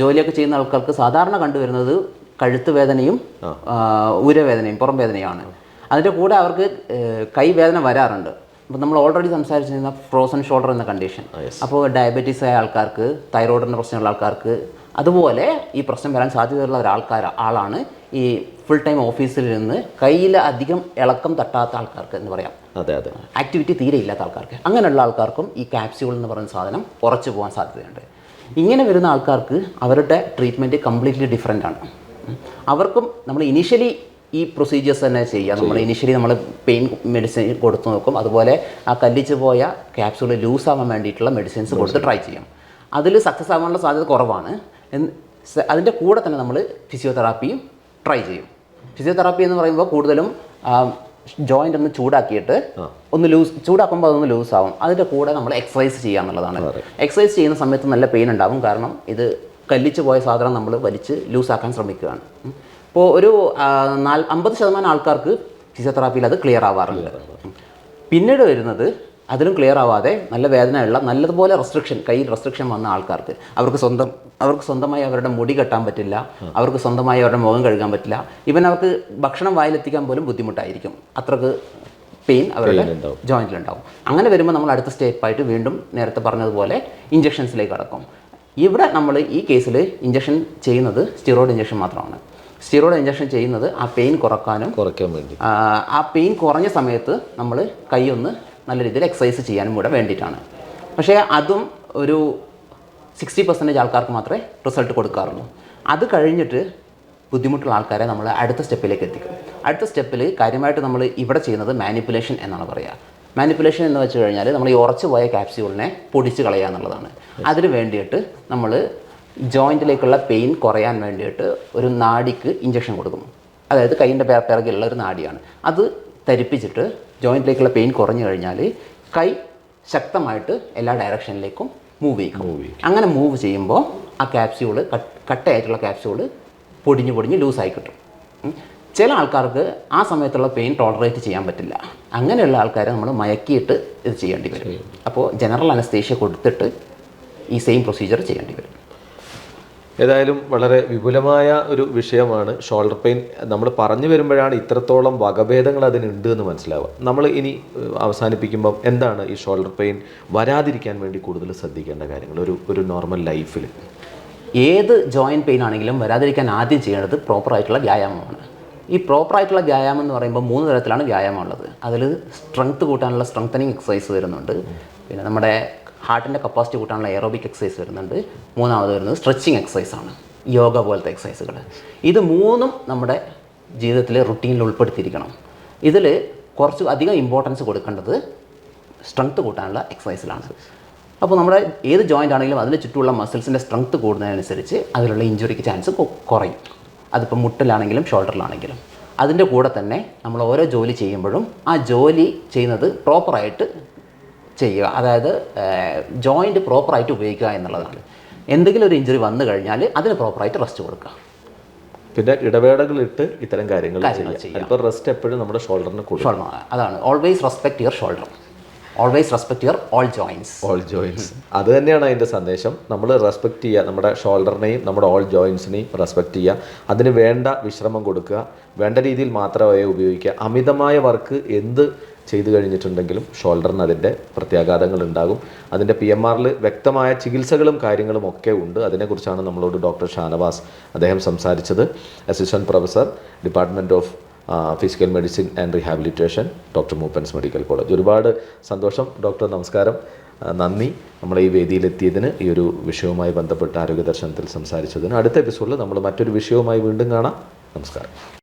ജോലിയൊക്കെ ചെയ്യുന്ന ആൾക്കാർക്ക് സാധാരണ കണ്ടുവരുന്നത് കഴുത്ത് വേദനയും ഉരവേദനയും പുറം വേദനയുമാണ്. അതിന്റെ കൂടെ അവർക്ക് കൈവേദന വരാറുണ്ട്. അപ്പോൾ നമ്മൾ ഓൾറെഡി സംസാരിച്ചിരുന്ന ഫ്രോസൺ ഷോൾഡർ എന്ന കണ്ടീഷൻ അപ്പോൾ ഡയബറ്റീസ് ആയ ആൾക്കാർക്ക് തൈറോയിഡിന്റെ പ്രശ്നമുള്ള ആൾക്കാർക്ക് അതുപോലെ ഈ പ്രശ്നം വരാൻ സാധ്യതയുള്ള ഒരാൾക്കാർ ആളാണ് ഈ ഫുൾ ടൈം ഓഫീസിൽ നിന്ന് കയ്യിൽ അധികം ഇളക്കം തട്ടാത്ത ആൾക്കാർക്ക് എന്ന് പറയാം. അതെ അതെ. ആക്ടിവിറ്റി തീരെ ഇല്ലാത്ത ആൾക്കാർക്ക്. അങ്ങനെയുള്ള ആൾക്കാർക്കും ഈ കാപ്സ്യൂൾ എന്ന് പറയുന്ന സാധനം കുറച്ച് പോകാൻ സാധ്യതയുണ്ട്. ഇങ്ങനെ വരുന്ന ആൾക്കാർക്ക് അവരുടെ ട്രീറ്റ്മെന്റ് കംപ്ലീറ്റ്ലി ഡിഫറെന്റ് ആണ്. അവർക്കും നമ്മൾ ഇനീഷ്യലി ഈ പ്രൊസീജിയേഴ്സ് തന്നെ ചെയ്യുക. നമ്മൾ ഇനിഷ്യലി നമ്മൾ പെയിൻ മെഡിസിൻ കൊടുത്തു നോക്കും. അതുപോലെ ആ കല്ലിച്ച് പോയ ക്യാപ്സ്യൂൾ ലൂസ് ആവാൻ വേണ്ടിയിട്ടുള്ള മെഡിസിൻസ് കൊടുത്ത് ട്രൈ ചെയ്യാം. അതിൽ സക്സസ് ആവാനുള്ള സാധ്യത കുറവാണ്. അതിന്റെ കൂടെ തന്നെ നമ്മൾ ഫിസിയോതെറാപ്പിയും ട്രൈ ചെയ്യും. ഫിസിയോതെറാപ്പി എന്ന് പറയുമ്പോൾ കൂടുതലും ജോയിന്റ് ഒന്ന് ചൂടാക്കിയിട്ട് ഒന്ന് ലൂസ് ചൂടാക്കുമ്പോൾ അതൊന്ന് ലൂസ് ആവും. അതിന്റെ കൂടെ നമ്മൾ എക്സസൈസ് ചെയ്യുക എന്നുള്ളതാണ്. എക്സസൈസ് ചെയ്യുന്ന സമയത്ത് നല്ല പെയിൻ ഉണ്ടാവും. കാരണം ഇത് കല്ലിച്ച് പോയ സാധനം നമ്മൾ വലിച്ച് ലൂസാക്കാൻ ശ്രമിക്കുകയാണ്. ഇപ്പോൾ ഒരു അമ്പത് ശതമാനം ആൾക്കാർക്ക് ഫിസിയോതെറാപ്പിയിൽ അത് ക്ലിയർ ആവാറുണ്ട്. പിന്നീട് വരുന്നത് അതിലും ക്ലിയർ ആവാതെ നല്ല വേദനയുള്ള നല്ലതുപോലെ റെസ്ട്രിക്ഷൻ കയ്യിൽ റെസ്ട്രിക്ഷൻ വന്ന ആൾക്കാർക്ക്. അവർക്ക് സ്വന്തം അവർക്ക് സ്വന്തമായി അവരുടെ മുടി കെട്ടാൻ പറ്റില്ല അവർക്ക് സ്വന്തമായി അവരുടെ മുഖം കഴുകാൻ പറ്റില്ല. ഇവൻ അവർക്ക് ഭക്ഷണം വായിലെത്തിക്കാൻ പോലും ബുദ്ധിമുട്ടായിരിക്കും. അത്രയ്ക്ക് പെയിൻ അവരുടെ ജോയിന്റിലുണ്ടാവും അങ്ങനെ വരുമ്പോൾ നമ്മൾ അടുത്ത സ്റ്റെപ്പായിട്ട് വീണ്ടും നേരത്തെ പറഞ്ഞതുപോലെ ഇഞ്ചക്ഷൻസിലേക്ക് കടക്കും. ഇവിടെ നമ്മൾ ഈ കേസിൽ ഇഞ്ചക്ഷൻ ചെയ്യുന്നത് സ്റ്റിറോയിഡ് ഇഞ്ചക്ഷൻ മാത്രമാണ്. സ്റ്റിറോയിഡ് ഇഞ്ചക്ഷൻ ചെയ്യുന്നത് ആ പെയിൻ കുറക്കാനും കുറയ്ക്കാൻ വേണ്ടി. ആ, പെയിൻ കുറഞ്ഞ സമയത്ത് നമ്മൾ കൈ ഒന്ന് നല്ല രീതിയിൽ എക്സസൈസ് ചെയ്യാനും കൂടെ വേണ്ടിയിട്ടാണ്. പക്ഷേ അതും ഒരു സിക്സ്റ്റി പെർസെന്റേജ് ആൾക്കാർക്ക് മാത്രമേ റിസൾട്ട് കൊടുക്കാറുള്ളൂ. അത് കഴിഞ്ഞിട്ട് ബുദ്ധിമുട്ടുള്ള ആൾക്കാരെ നമ്മൾ അടുത്ത സ്റ്റെപ്പിലേക്ക് എത്തിക്കും. അടുത്ത സ്റ്റെപ്പിൽ കാര്യമായിട്ട് നമ്മൾ ഇവിടെ ചെയ്യുന്നത് മാനിപ്പുലേഷൻ എന്നാണ് പറയുക മാനിപ്പുലേഷൻ എന്ന് വെച്ച് കഴിഞ്ഞാൽ നമ്മൾ ഈ ഉറച്ചു പോയ ക്യാപ്സ്യൂളിനെ പൊടിച്ച് കളയുക എന്നുള്ളതാണ് അതിന് വേണ്ടിയിട്ട് നമ്മൾ ജോയിന്റിലേക്കുള്ള പെയിൻ കുറയാൻ വേണ്ടിയിട്ട് ഒരു നാടിക്ക് ഇഞ്ചക്ഷൻ കൊടുക്കും അതായത് കൈയിന്റെ പിറകിലുള്ള ഒരു നാടിയാണ് അത് ധരിപ്പിച്ചിട്ട് ജോയിന്റിലേക്കുള്ള പെയിൻ കുറഞ്ഞു കഴിഞ്ഞാൽ കൈ ശക്തമായിട്ട് എല്ലാ ഡയറക്ഷനിലേക്കും മൂവ് ചെയ്യും അങ്ങനെ മൂവ് ചെയ്യുമ്പോൾ ആ ക്യാപ്സ്യൂൾ കട്ടയായിട്ടുള്ള ക്യാപ്സ്യൂൾ പൊടിഞ്ഞ് പൊടിഞ്ഞ് ലൂസായി കിട്ടും. ചില ആൾക്കാർക്ക് ആ സമയത്തുള്ള പെയിൻ ടോളറേറ്റ് ചെയ്യാൻ പറ്റില്ല. അങ്ങനെയുള്ള ആൾക്കാരെ നമ്മൾ മയക്കിയിട്ട് ഇത് ചെയ്യേണ്ടി വരും. അപ്പോൾ ജനറൽ അനസ്തേഷ്യ കൊടുത്തിട്ട് ഈ സെയിം പ്രൊസീജിയർ ചെയ്യേണ്ടി വരും. ഏതായാലും വളരെ വിപുലമായ ഒരു വിഷയമാണ് ഷോൾഡർ പെയിൻ നമ്മൾ പറഞ്ഞു വരുമ്പോഴാണ് ഇത്രത്തോളം വകഭേദങ്ങൾ അതിനുണ്ട് എന്ന് മനസ്സിലാവുക. നമ്മൾ ഇനി അവസാനിപ്പിക്കുമ്പം എന്താണ് ഈ ഷോൾഡർ പെയിൻ വരാതിരിക്കാൻ വേണ്ടി കൂടുതൽ ശ്രദ്ധിക്കേണ്ട കാര്യങ്ങൾ. ഒരു ഒരു നോർമൽ ലൈഫിൽ ഏത് ജോയിന്റ് പെയിൻ ആണെങ്കിലും വരാതിരിക്കാൻ ആദ്യം ചെയ്യേണ്ടത് പ്രോപ്പറായിട്ടുള്ള വ്യായാമമാണ്. ഈ പ്രോപ്പറായിട്ടുള്ള വ്യായാമം എന്ന് പറയുമ്പോൾ മൂന്ന് തരത്തിലാണ് വ്യായാമം ഉള്ളത്. അതിൽ സ്ട്രെങ്ത് കൂട്ടാനുള്ള സ്ട്രെങ്തനിങ് എക്സസൈസ് വരുന്നുണ്ട്. പിന്നെ നമ്മുടെ ഹാർട്ടിന്റെ കപ്പാസിറ്റി കൂട്ടാനുള്ള എറോബിക് എക്സസൈസ് വരുന്നുണ്ട്. മൂന്നാമത് വരുന്നത് സ്ട്രെച്ചിങ് എക്സസൈസ് ആണ്. യോഗ പോലത്തെ എക്സസൈസുകൾ ഇത് മൂന്നും നമ്മുടെ ജീവിതത്തിൽ റുട്ടീനിൽ ഉൾപ്പെടുത്തിയിരിക്കണം. ഇതിൽ കുറച്ച് അധികം ഇമ്പോർട്ടൻസ് കൊടുക്കേണ്ടത് സ്ട്രെങ്ത് കൂട്ടാനുള്ള എക്സസൈസിലാണ് അപ്പോൾ നമ്മുടെ ഏത് ജോയിന്റ് ആണെങ്കിലും അതിന് ചുറ്റുമുള്ള മസിൽസിന്റെ സ്ട്രെങ്ത് കൂടുന്നതിനനുസരിച്ച് അതിലുള്ള ഇഞ്ചുറിക്ക് ചാൻസ് കുറയും. അതിപ്പോൾ മുട്ടിലാണെങ്കിലും ഷോൾഡറിലാണെങ്കിലും അതിന്റെ കൂടെ തന്നെ നമ്മൾ ഓരോ ജോലി ചെയ്യുമ്പോഴും ആ ജോലി ചെയ്യുന്നത് പ്രോപ്പറായിട്ട് ചെയ്യുക. അതായത് ജോയിന്റ് പ്രോപ്പറായിട്ട് ഉപയോഗിക്കുക എന്നുള്ളതാണ്. എന്തെങ്കിലും ഒരു ഇഞ്ചുറി വന്നു കഴിഞ്ഞാൽ അതിന് പ്രോപ്പറായിട്ട് റെസ്റ്റ് കൊടുക്കുക. പിന്നെ ഇടവേളകളിട്ട് ഇത്തരം കാര്യങ്ങൾ ചെയ്യുക. ചെയ്യാം റെസ്റ്റ് എപ്പോഴും നമ്മുടെ ഷോൾഡറിന് അതാണ്. Always respect your shoulder always respect your all joints all joints അത് തന്നെയാണ് അതിന്റെ സന്ദേശം. നമ്മൾ റെസ്പെക്ട് ചെയ്യുക. നമ്മുടെ ഷോൾഡറിനെയും നമ്മുടെ ഓൾ ജോയിൻസിനെയും റെസ്പെക്ട് ചെയ്യുക. അതിന് വേണ്ട വിശ്രമം കൊടുക്കുക. വേണ്ട രീതിയിൽ മാത്രമേ ഉപയോഗിക്കുക. അമിതമായ വർക്ക് എന്ത് ചെയ്തു കഴിഞ്ഞിട്ടുണ്ടെങ്കിലും ഷോൾഡറിന് അതിന്റെ പ്രത്യാഘാതങ്ങൾ ഉണ്ടാകും. അതിന്റെ പി എം ആറിൽ വ്യക്തമായ ചികിത്സകളും കാര്യങ്ങളും ഒക്കെ ഉണ്ട്. അതിനെക്കുറിച്ചാണ് നമ്മളോട് ഡോക്ടർ ഷാനവാസ് അദ്ദേഹം സംസാരിച്ചത്. Assistant professor department of physical medicine and rehabilitation doctor Moopen's medical college. ഒരുപാട് സന്തോഷം. ഡോക്ടർ നമസ്കാരം. നന്ദി. നമ്മളെ ഈ വേദിയിലെത്തിയതിന് ഈ ഒരു വിഷയവുമായി ബന്ധപ്പെട്ട് ആരോഗ്യ ദർശനത്തിൽ സംസാരിച്ചതിന്. അടുത്ത എപ്പിസോഡിൽ നമ്മൾ മറ്റൊരു വിഷയവുമായി വീണ്ടും കാണാം. നമസ്കാരം.